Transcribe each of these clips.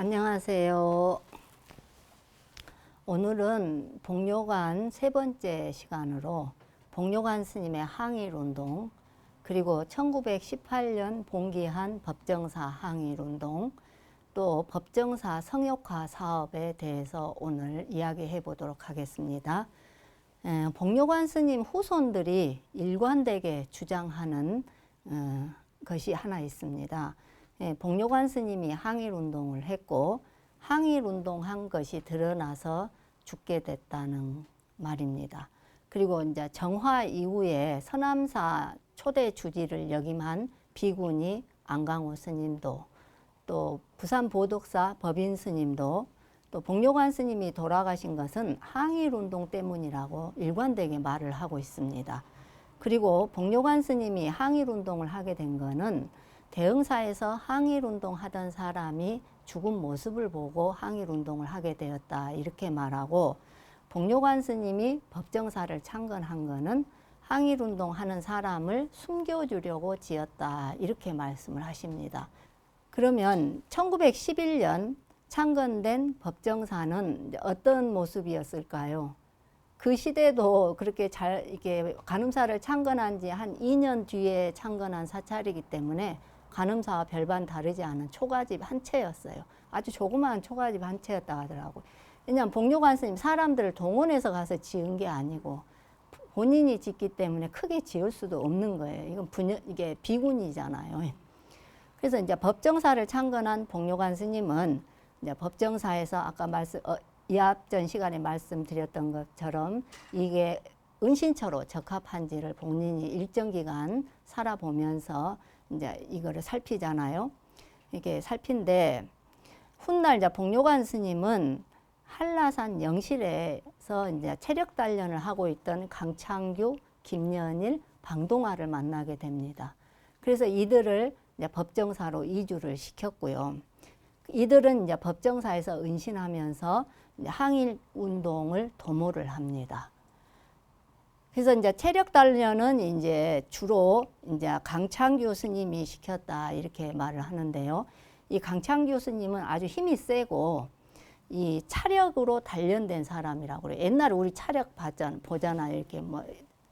안녕하세요. 오늘은 복료관 세 번째 시간으로 복료관 스님의 항일 운동 그리고 1918년 봉기한 법정사 항일 운동 또 법정사 성역화 사업에 대해서 오늘 이야기해 보도록 하겠습니다. 에, 복료관 스님 후손들이 일관되게 주장하는 어, 것이 하나 있습니다. 예, 복료관 스님이 항일 운동을 했고 항일 운동한 것이 드러나서 죽게 됐다는 말입니다. 그리고 이제 정화 이후에 서남사 초대 주지를 역임한 비군이 안강호 스님도 또 부산 보덕사 법인 스님도 또 복료관 스님이 돌아가신 것은 항일 운동 때문이라고 일관되게 말을 하고 있습니다. 그리고 복료관 스님이 항일 운동을 하게 된 거는 대흥사에서 항일 운동 하던 사람이 죽은 모습을 보고 항일 운동을 하게 되었다 이렇게 말하고 복료관 스님이 법정사를 창건한 거는 항일 운동 하는 사람을 숨겨주려고 지었다 이렇게 말씀을 하십니다. 그러면 1911년 창건된 법정사는 어떤 모습이었을까요? 그 시대도 그렇게 잘 이게 간음사를 창건한 지 한 2년 뒤에 창건한 사찰이기 때문에 간음사와 별반 다르지 않은 초가집 한 채였어요. 아주 조그마한 초가집 한 채였다 하더라고요. 왜냐하면 복료관 스님 사람들을 동원해서 가서 지은 게 아니고 본인이 짓기 때문에 크게 지을 수도 없는 거예요. 이건 분열, 이게 비군이잖아요. 그래서 이제 법정사를 창건한 복료관 스님은 이제 법정사에서 아까 말씀 어, 이 앞전 시간에 말씀드렸던 것처럼 이게 은신처로 적합한지를 본인이 일정 기간 살아보면서 이제 이거를 살피잖아요. 이게 살핀데 훗날 이제 복료관 스님은 한라산 영실에서 이제 체력 단련을 하고 있던 강창규, 김연일, 방동아를 만나게 됩니다. 그래서 이들을 이제 법정사로 이주를 시켰고요. 이들은 이제 법정사에서 은신하면서 항일 운동을 도모를 합니다. 그래서 이제 체력 단련은 이제 주로 이제 강창규 스님이 시켰다 이렇게 말을 하는데요. 이 강창규 스님은 아주 힘이 세고 이 차력으로 단련된 사람이라고 그래요. 옛날에 우리 차력 봤잖아, 보잖아요. 이렇게 뭐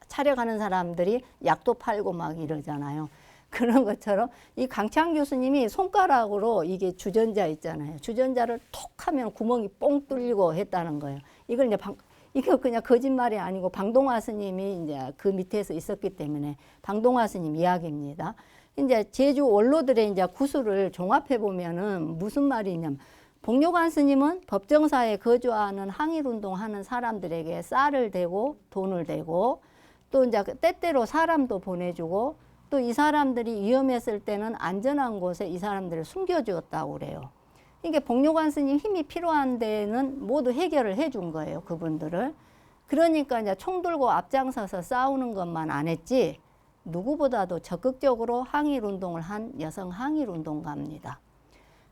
차력하는 사람들이 약도 팔고 막 이러잖아요. 그런 것처럼 이 강창 교수님이 손가락으로 이게 주전자 있잖아요. 주전자를 톡 하면 구멍이 뽕 뚫리고 했다는 거예요. 이걸 이제 방, 이거 그냥 거짓말이 아니고 방동화 스님이 이제 그 밑에서 있었기 때문에 방동화 스님 이야기입니다. 이제 제주 원로들의 이제 구술을 종합해 보면은 무슨 말이냐면 복료관 스님은 법정사에 거주하는 항일 운동하는 사람들에게 쌀을 대고 돈을 대고 또 이제 때때로 사람도 보내주고 또 이 사람들이 위험했을 때는 안전한 곳에 이 사람들을 숨겨주었다고 그래요. 이게 복료관 스님 힘이 필요한 데는 모두 해결을 해준 거예요. 그분들을. 그러니까 이제 총 들고 앞장서서 싸우는 것만 안 했지 누구보다도 적극적으로 항일 운동을 한 여성 항일 운동가입니다.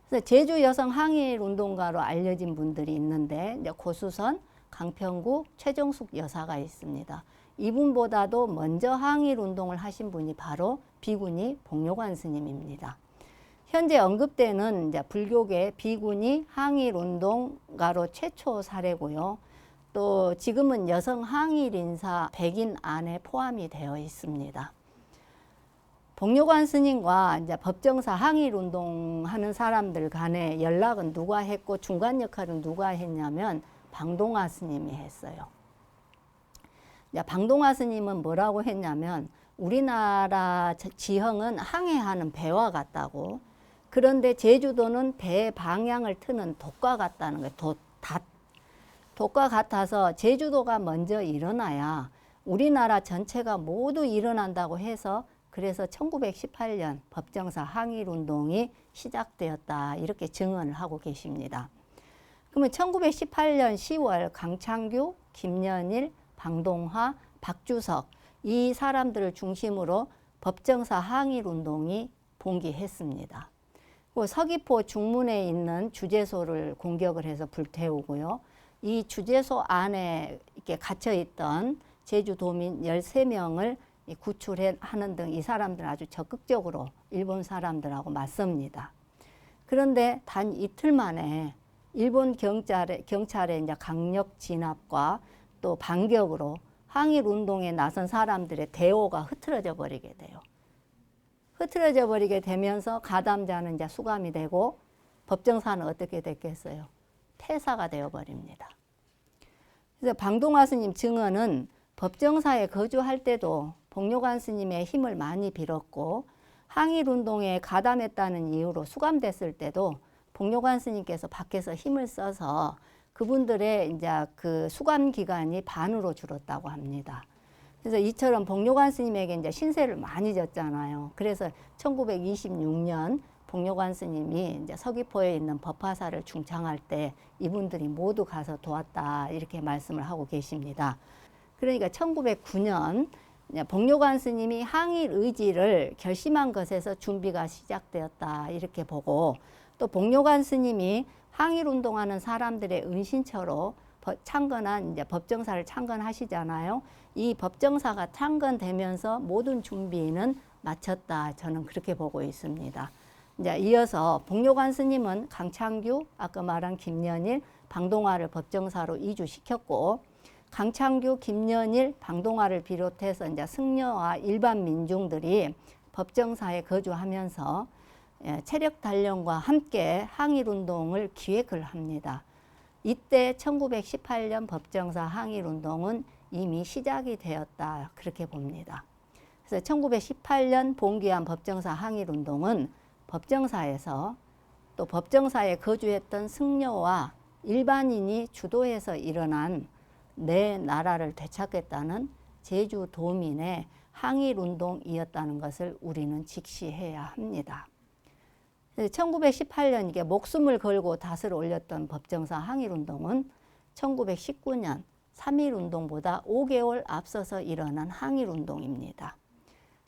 그래서 제주 여성 항일 운동가로 알려진 분들이 있는데 이제 고수선, 강평구, 최정숙 여사가 있습니다. 이분보다도 먼저 항일 운동을 하신 분이 바로 비군이 복료관 스님입니다. 현재 언급되는 이제 불교계 비군이 항일 운동가로 최초 사례고요. 또 지금은 여성 항일 인사 100인 안에 포함이 되어 있습니다. 복료관 스님과 이제 법정사 항일 운동하는 사람들 간에 연락은 누가 했고 중간 역할은 누가 했냐면 방동화 스님이 했어요. 방동화 스님은 뭐라고 했냐면 우리나라 지형은 항해하는 배와 같다고 그런데 제주도는 배 방향을 트는 돛과 같다는 거예요. 돛, 닷. 돛과 같아서 제주도가 먼저 일어나야 우리나라 전체가 모두 일어난다고 해서 그래서 1918년 법정사 항일 운동이 시작되었다. 이렇게 증언을 하고 계십니다. 그러면 1918년 10월 강창규, 김연일, 방동화, 박주석 이 사람들을 중심으로 법정사 항일 운동이 봉기했습니다. 그 서귀포 중문에 있는 주재소를 공격을 해서 불태우고요. 이 주재소 안에 이렇게 갇혀 있던 제주도민 13명을 구출하는 등 이 사람들 아주 적극적으로 일본 사람들하고 맞섭니다. 그런데 단 이틀 만에 일본 경찰의, 경찰의 이제 강력 진압과 또 반격으로 항일 운동에 나선 사람들의 대오가 흐트러져 버리게 돼요. 흐트러져 버리게 되면서 가담자는 이제 수감이 되고 법정사는 어떻게 됐겠어요? 퇴사가 되어 버립니다. 그래서 방동화 스님 증언은 법정사에 거주할 때도 복료관 스님의 힘을 많이 빌었고 항일 운동에 가담했다는 이유로 수감됐을 때도 복료관 스님께서 밖에서 힘을 써서 그분들의 이제 그 수감 기간이 반으로 줄었다고 합니다. 그래서 이처럼 복료관 스님에게 이제 신세를 많이 졌잖아요. 그래서 1926년 복료관 스님이 이제 서귀포에 있는 법화사를 중창할 때 이분들이 모두 가서 도왔다 이렇게 말씀을 하고 계십니다. 그러니까 1909년 복료관 스님이 항일 의지를 결심한 것에서 준비가 시작되었다 이렇게 보고 또 복료관 스님이 항일 운동하는 사람들의 은신처로 창건한 이제 법정사를 창건하시잖아요. 이 법정사가 창건되면서 모든 준비는 마쳤다. 저는 그렇게 보고 있습니다. 이제 이어서 복료관 스님은 강창규, 아까 말한 김연일, 방동화를 법정사로 이주시켰고 강창규, 김연일, 방동화를 비롯해서 이제 승려와 일반 민중들이 법정사에 거주하면서 예, 체력 단련과 함께 항일 운동을 기획을 합니다. 이때 1918년 법정사 항일 운동은 이미 시작이 되었다 그렇게 봅니다. 그래서 1918년 봉기한 법정사 항일 운동은 법정사에서 또 법정사에 거주했던 승려와 일반인이 주도해서 일어난 내 나라를 되찾겠다는 제주 도민의 항일 운동이었다는 것을 우리는 직시해야 합니다. 1918년 이게 목숨을 걸고 닷을 올렸던 법정사 항일 운동은 1919년 3.1 운동보다 5개월 앞서서 일어난 항일 운동입니다.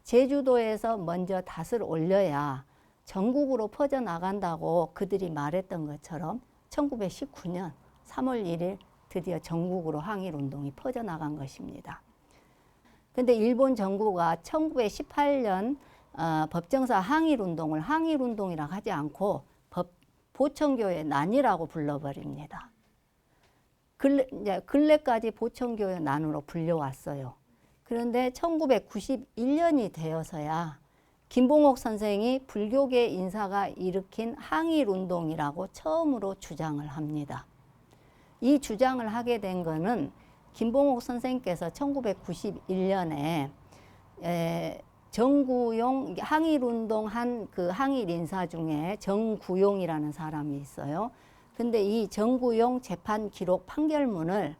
제주도에서 먼저 닷을 올려야 전국으로 퍼져나간다고 그들이 말했던 것처럼 1919년 3월 1일 드디어 전국으로 항일 운동이 퍼져나간 것입니다. 근데 일본 정부가 1918년 어, 법정사 항일 운동을 항일 운동이라고 하지 않고 법, 보청교의 난이라고 불러버립니다. 근래, 이제 근래까지 보청교의 난으로 불려왔어요. 그런데 1991년이 되어서야 김봉옥 선생이 불교계 인사가 일으킨 항일 운동이라고 처음으로 주장을 합니다. 이 주장을 하게 된 거는 김봉옥 선생께서 1991년에 에, 정구용 항일 운동한 그 항일 인사 중에 정구용이라는 사람이 있어요. 근데 이 정구용 재판 기록 판결문을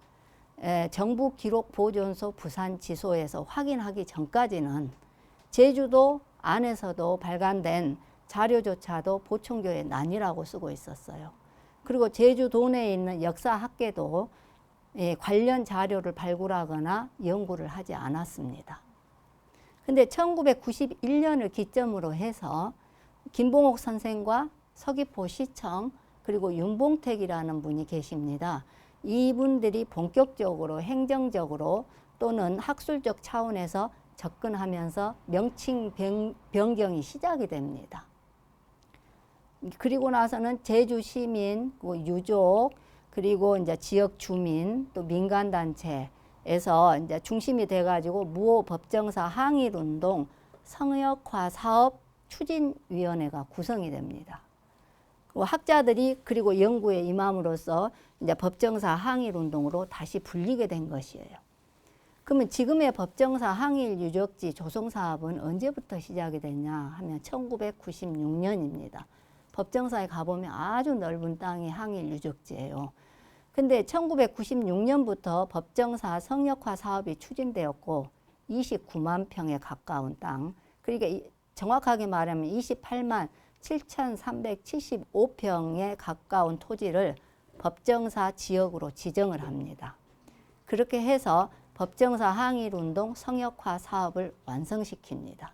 에, 정부 기록 보존소 부산 지소에서 확인하기 전까지는 제주도 안에서도 발간된 자료조차도 보청교의 난이라고 쓰고 있었어요. 그리고 제주도 내에 있는 역사학계도 예, 관련 자료를 발굴하거나 연구를 하지 않았습니다. 근데 1991년을 기점으로 해서 김봉옥 선생과 서귀포 시청 그리고 윤봉택이라는 분이 계십니다. 이분들이 본격적으로 행정적으로 또는 학술적 차원에서 접근하면서 명칭 변경이 시작이 됩니다. 그리고 나서는 제주 시민, 유족, 그리고 이제 지역 주민, 또 민간 단체 에서 이제 중심이 돼가지고 무호 법정사 항일 운동 성역화 사업 추진위원회가 구성이 됩니다. 학자들이 그리고 연구에 임함으로써 이제 법정사 항일 운동으로 다시 불리게 된 것이에요. 그러면 지금의 법정사 항일 유적지 조성 사업은 언제부터 시작이 됐냐 하면 1996년입니다. 법정사에 가보면 아주 넓은 땅이 항일 유적지예요. 근데 1996년부터 법정사 성역화 사업이 추진되었고 29만 평에 가까운 땅, 그러니까 정확하게 말하면 28만 7,375평에 가까운 토지를 법정사 지역으로 지정을 합니다. 그렇게 해서 법정사 항일 운동 성역화 사업을 완성시킵니다.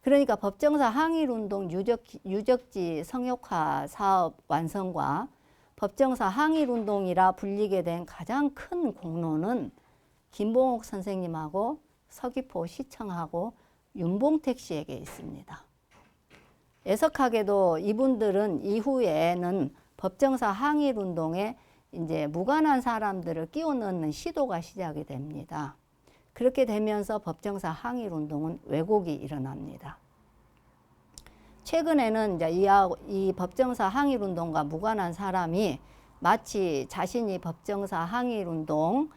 그러니까 법정사 항일 운동 유적, 유적지 성역화 사업 완성과 법정사 항일 운동이라 불리게 된 가장 큰 공로는 김봉옥 선생님하고 서귀포 시청하고 윤봉택 씨에게 있습니다. 애석하게도 이분들은 이후에는 법정사 항일 운동에 이제 무관한 사람들을 끼워 넣는 시도가 시작이 됩니다. 그렇게 되면서 법정사 항일 운동은 왜곡이 일어납니다. 최근에는 이제 이, 아- 이 법정사 항일 운동과 무관한 사람이 마치 자신이 법정사 항일 운동을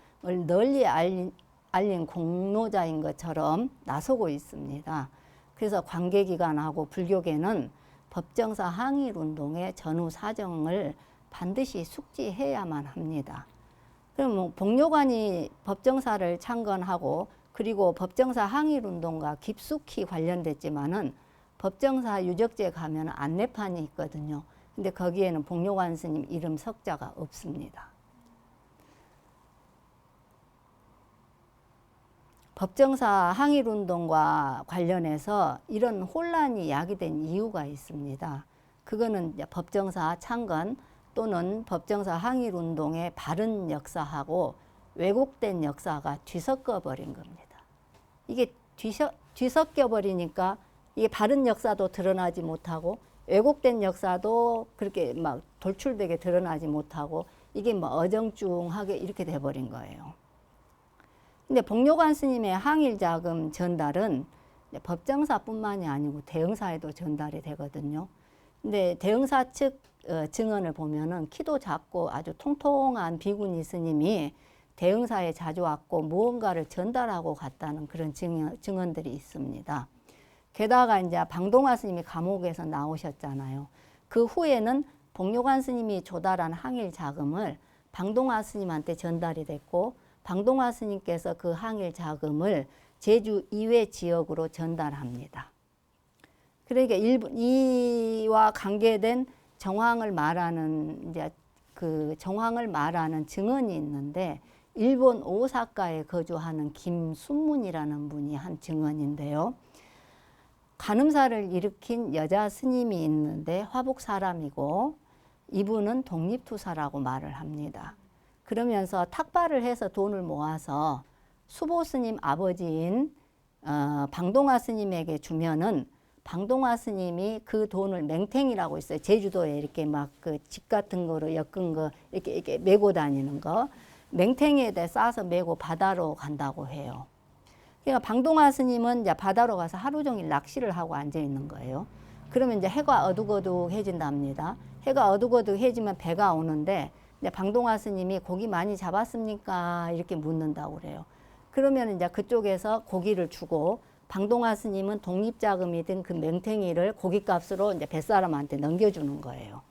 널리 알린, 알린 공로자인 것처럼 나서고 있습니다. 그래서 관계기관하고 불교계는 법정사 항일 운동의 전후 사정을 반드시 숙지해야만 합니다. 그럼 뭐 복료관이 법정사를 창건하고 그리고 법정사 항일 운동과 깊숙이 관련됐지만은 법정사 유적지에 가면 안내판이 있거든요. 근데 거기에는 복료관 스님 이름 석자가 없습니다. 법정사 항일 운동과 관련해서 이런 혼란이 야기된 이유가 있습니다. 그거는 법정사 창건 또는 법정사 항일 운동의 바른 역사하고 왜곡된 역사가 뒤섞여 버린 겁니다. 이게 뒤섞, 뒤섞여 버리니까 이게 바른 역사도 드러나지 못하고 왜곡된 역사도 그렇게 막 돌출되게 드러나지 못하고 이게 뭐 어정쩡하게 이렇게 돼 버린 거예요. 근데 복료관 스님의 항일 자금 전달은 법정사뿐만이 아니고 대형사에도 전달이 되거든요. 근데 대형사 측 어, 증언을 보면은 키도 작고 아주 통통한 비구니 스님이 대형사에 자주 왔고 무언가를 전달하고 갔다는 그런 증언, 증언들이 있습니다. 게다가 이제 방동화 스님이 감옥에서 나오셨잖아요. 그 후에는 복료관 스님이 조달한 항일 자금을 방동화 스님한테 전달이 됐고 방동화 스님께서 그 항일 자금을 제주 이외 지역으로 전달합니다. 그러니까 이와 관계된 정황을 말하는 이제 그 정황을 말하는 증언이 있는데 일본 오사카에 거주하는 김순문이라는 분이 한 증언인데요. 간음사를 일으킨 여자 스님이 있는데 화북 사람이고 이분은 독립투사라고 말을 합니다. 그러면서 탁발을 해서 돈을 모아서 수보 스님 아버지인 어, 방동화 스님에게 주면은 방동화 스님이 그 돈을 맹탱이라고 있어요. 제주도에 이렇게 막 그 집 같은 거로 엮은 거 이렇게 이렇게 메고 다니는 거 맹탱이에다 싸서 메고 바다로 간다고 해요. 그러니까 방동화 스님은 이제 바다로 가서 하루 종일 낚시를 하고 앉아 있는 거예요. 그러면 이제 해가 어둑어둑해진답니다. 해가 어둑어둑해지면 배가 오는데 이제 방동화 스님이 고기 많이 잡았습니까? 이렇게 묻는다고 그래요. 그러면 이제 그쪽에서 고기를 주고 방동화 스님은 독립자금이 든 그 맹탱이를 고깃값으로 이제 뱃사람한테 넘겨주는 거예요.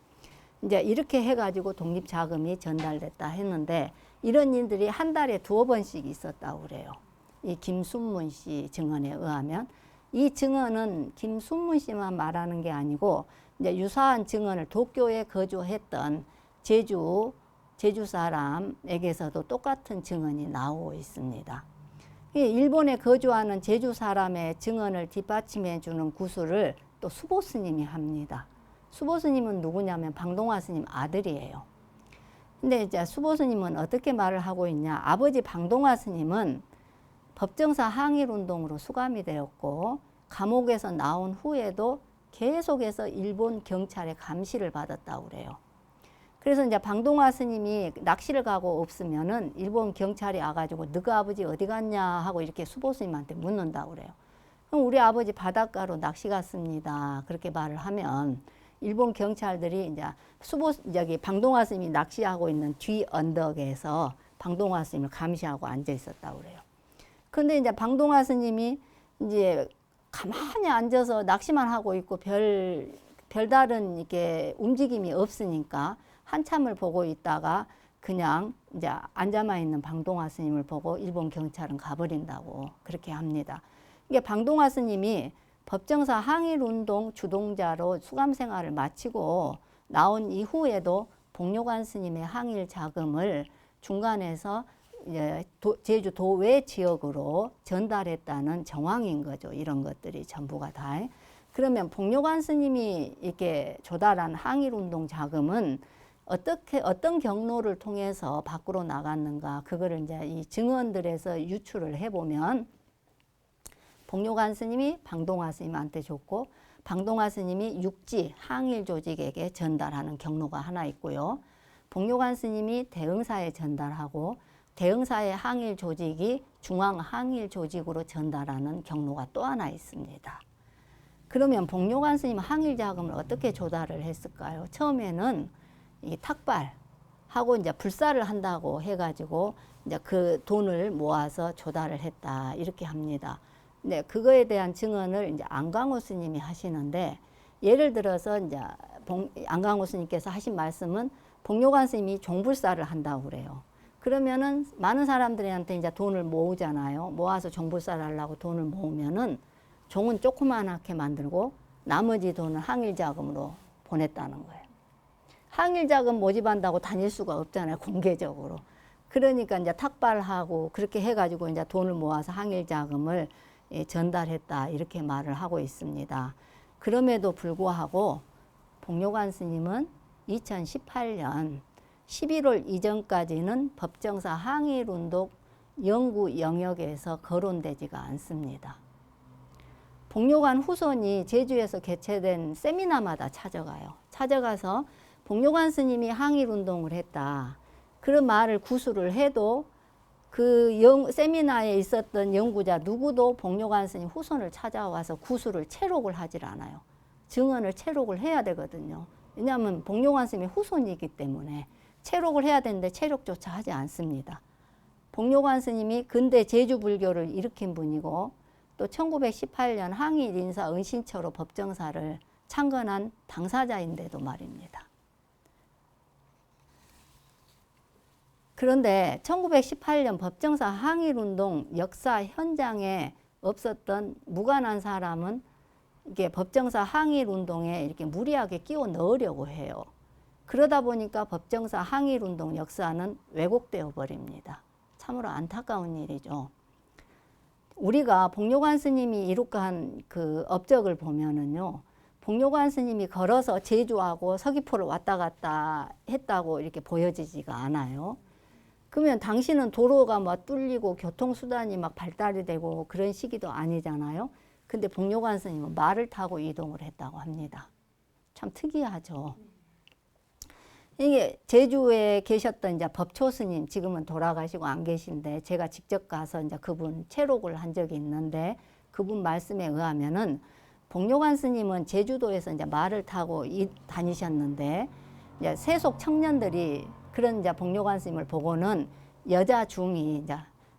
이제 이렇게 해가지고 독립자금이 전달됐다 했는데 이런 일들이 한 달에 두어 번씩 있었다고 그래요. 이 김순문 씨 증언에 의하면 이 증언은 김순문 씨만 말하는 게 아니고 이제 유사한 증언을 도쿄에 거주했던 제주 제주 사람에게서도 똑같은 증언이 나오고 있습니다. 이 일본에 거주하는 제주 사람의 증언을 뒷받침해 주는 구술을 또 수보 스님이 합니다. 수보 스님은 누구냐면 방동화 스님 아들이에요. 근데 이제 수보 스님은 어떻게 말을 하고 있냐? 아버지 방동화 스님은 법정사 항일 운동으로 수감이 되었고 감옥에서 나온 후에도 계속해서 일본 경찰의 감시를 받았다고 그래요. 그래서 이제 방동화 스님이 낚시를 가고 없으면은 일본 경찰이 와가지고 너그 아버지 어디 갔냐 하고 이렇게 수보 스님한테 묻는다고 그래요. 그럼 우리 아버지 바닷가로 낚시 갔습니다. 그렇게 말을 하면 일본 경찰들이 이제 수보 저기 방동화 스님이 낚시하고 있는 뒤 언덕에서 방동화 스님을 감시하고 앉아 있었다고 그래요. 근데 이제 방동화 스님이 이제 가만히 앉아서 낚시만 하고 있고 별 별다른 이게 움직임이 없으니까 한참을 보고 있다가 그냥 이제 앉아만 있는 방동화 스님을 보고 일본 경찰은 가버린다고 그렇게 합니다. 이게 방동화 스님이 법정사 항일 운동 주동자로 수감 생활을 마치고 나온 이후에도 복료관 스님의 항일 자금을 중간에서 이 제 도, 제주 도외 지역으로 전달했다는 정황인 거죠. 이런 것들이 전부가 다. 그러면 복료관 스님이 이렇게 조달한 항일 운동 자금은 어떻게 어떤 경로를 통해서 밖으로 나갔는가 그거를 이제 이 증언들에서 유출을 해보면 복료관 스님이 방동화 스님한테 줬고 방동화 스님이 육지 항일 조직에게 전달하는 경로가 하나 있고요. 복료관 스님이 대응사에 전달하고 대응사의 항일 조직이 중앙 항일 조직으로 전달하는 경로가 또 하나 있습니다. 그러면 복료관 스님 항일 자금을 어떻게 조달을 했을까요? 처음에는 이 탁발하고 이제 불사를 한다고 해가지고 이제 그 돈을 모아서 조달을 했다 이렇게 합니다. 네, 그거에 대한 증언을 이제 안강호 스님이 하시는데 예를 들어서 이제 봉, 안강호 스님께서 하신 말씀은 복료관 스님이 종불사를 한다고 그래요. 그러면은 많은 사람들한테 이제 돈을 모으잖아요. 모아서 종불사를 하려고 돈을 모으면은 종은 조그만하게 만들고 나머지 돈은 항일 자금으로 보냈다는 거예요. 항일 자금 모집한다고 다닐 수가 없잖아요. 공개적으로. 그러니까 이제 탁발하고 그렇게 해가지고 이제 돈을 모아서 항일 자금을 예, 전달했다 이렇게 말을 하고 있습니다. 그럼에도 불구하고 복료관 스님은 2018년 11월 이전까지는 법정사 항일 운동 연구 영역에서 거론되지가 않습니다. 복료관 후손이 제주에서 개최된 세미나마다 찾아가요. 찾아가서 복료관 스님이 항일 운동을 했다. 그런 말을 구술을 해도 그 영, 세미나에 있었던 연구자 누구도 복료관 스님 후손을 찾아와서 구술을 채록을 하질 않아요. 증언을 채록을 해야 되거든요. 왜냐하면 복료관 스님이 후손이기 때문에 채록을 해야 되는데 채록조차 하지 않습니다. 복료관 스님이 근대 제주 불교를 일으킨 분이고 또 1918년 항일 인사 은신처로 법정사를 창건한 당사자인데도 말입니다. 그런데 1918년 법정사 항일 운동 역사 현장에 없었던 무관한 사람은 이게 법정사 항일 운동에 이렇게 무리하게 끼워 넣으려고 해요. 그러다 보니까 법정사 항일 운동 역사는 왜곡되어 버립니다. 참으로 안타까운 일이죠. 우리가 복료관 스님이 이룩한 그 업적을 보면은요. 복료관 스님이 걸어서 제주하고 서귀포를 왔다 갔다 했다고 이렇게 보여지지가 않아요. 그러면 당신은 도로가 막 뚫리고 교통수단이 막 발달이 되고 그런 시기도 아니잖아요. 근데 복료관 스님은 말을 타고 이동을 했다고 합니다. 참 특이하죠. 이게 제주에 계셨던 이제 법초 스님 지금은 돌아가시고 안 계신데 제가 직접 가서 이제 그분 체록을 한 적이 있는데 그분 말씀에 의하면은 복료관 스님은 제주도에서 이제 말을 타고 이, 다니셨는데 이제 세속 청년들이 그런 이제 복료관 스님을 보고는 여자 중이 이제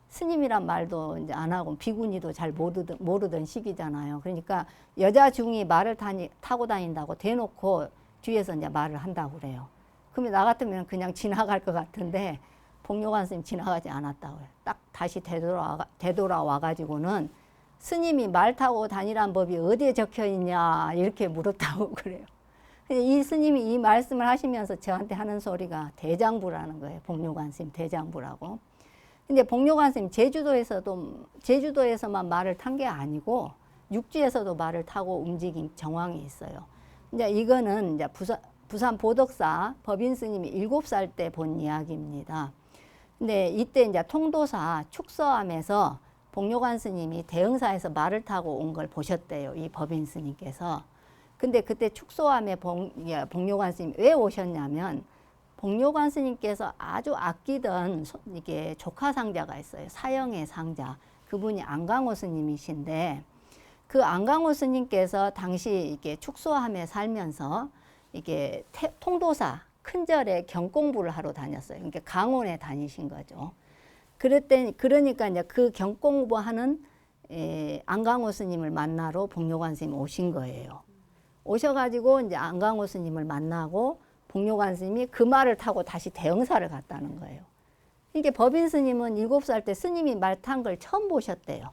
스님이란 말도 이제 안 하고 비구니도 잘 모르던, 모르던 시기잖아요. 그러니까 여자 중이 말을 타니, 타고 다닌다고 대놓고 뒤에서 이제 말을 한다고 그래요. 그러면 나 같으면 그냥 지나갈 것 같은데 복료관 스님 지나가지 않았다고요. 딱 다시 되돌아와, 되돌아와 가지고는 스님이 말 타고 다니란 법이 어디에 적혀 있냐 이렇게 물었다고 그래요. 이 스님이 이 말씀을 하시면서 저한테 하는 소리가 대장부라는 거예요. 복료관 스님 대장부라고. 근데 복료관 스님 제주도에서도 제주도에서만 말을 탄 게 아니고 육지에서도 말을 타고 움직인 정황이 있어요. 이제 이거는 이제 부산 부산 보덕사 법인 스님이 일곱 살 때 본 이야기입니다. 근데 이때 이제 통도사 축서함에서 복료관 스님이 대흥사에서 말을 타고 온 걸 보셨대요. 이 법인 스님께서. 근데 그때 축소함에 복, 예, 복료관 스님 왜 오셨냐면 복료관 스님께서 아주 아끼던 소, 이게 조카 상자가 있어요. 사형의 상자. 그분이 안강호 스님이신데 그 안강호 스님께서 당시 이게 축소함에 살면서 이게 태, 통도사 큰절에 경공부를 하러 다녔어요. 그러니까 강원에 다니신 거죠. 그랬더니 그러니까 이제 그 경공부하는 에, 안강호 스님을 만나러 복료관 스님 오신 거예요. 오셔가지고 이제 안강호 스님을 만나고 복료관 스님이 그 말을 타고 다시 대흥사를 갔다는 거예요. 이게 법인 스님은 일곱 살때 스님이 말 탄 걸 처음 보셨대요.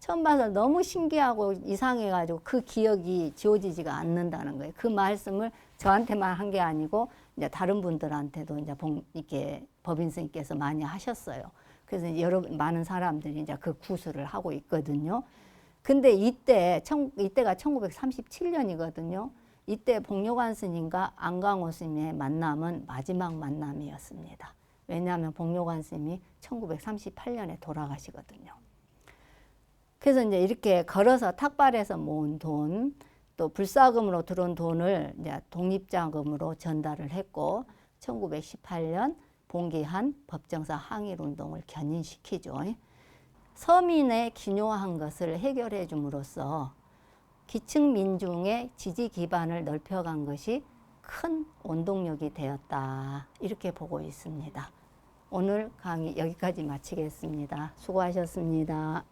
처음 봐서 너무 신기하고 이상해가지고 그 기억이 지워지지가 않는다는 거예요. 그 말씀을 저한테만 한 게 아니고 이제 다른 분들한테도 이제 봉, 이렇게 법인 스님께서 많이 하셨어요. 그래서 여러 많은 사람들이 이제 그 구술을 하고 있거든요. 근데 이때 청, 이때가 1937년이거든요. 이때 복료관 스님과 안강호 스님의 만남은 마지막 만남이었습니다. 왜냐하면 복료관 스님이 1938년에 돌아가시거든요. 그래서 이제 이렇게 걸어서 탁발에서 모은 돈, 또 불사금으로 들어온 돈을 이제 독립자금으로 전달을 했고 1918년 봉기한 법정사 항일 운동을 견인시키죠. 서민의 기묘한 것을 해결해 줌으로써 기층 민중의 지지 기반을 넓혀간 것이 큰 원동력이 되었다. 이렇게 보고 있습니다. 오늘 강의 여기까지 마치겠습니다. 수고하셨습니다.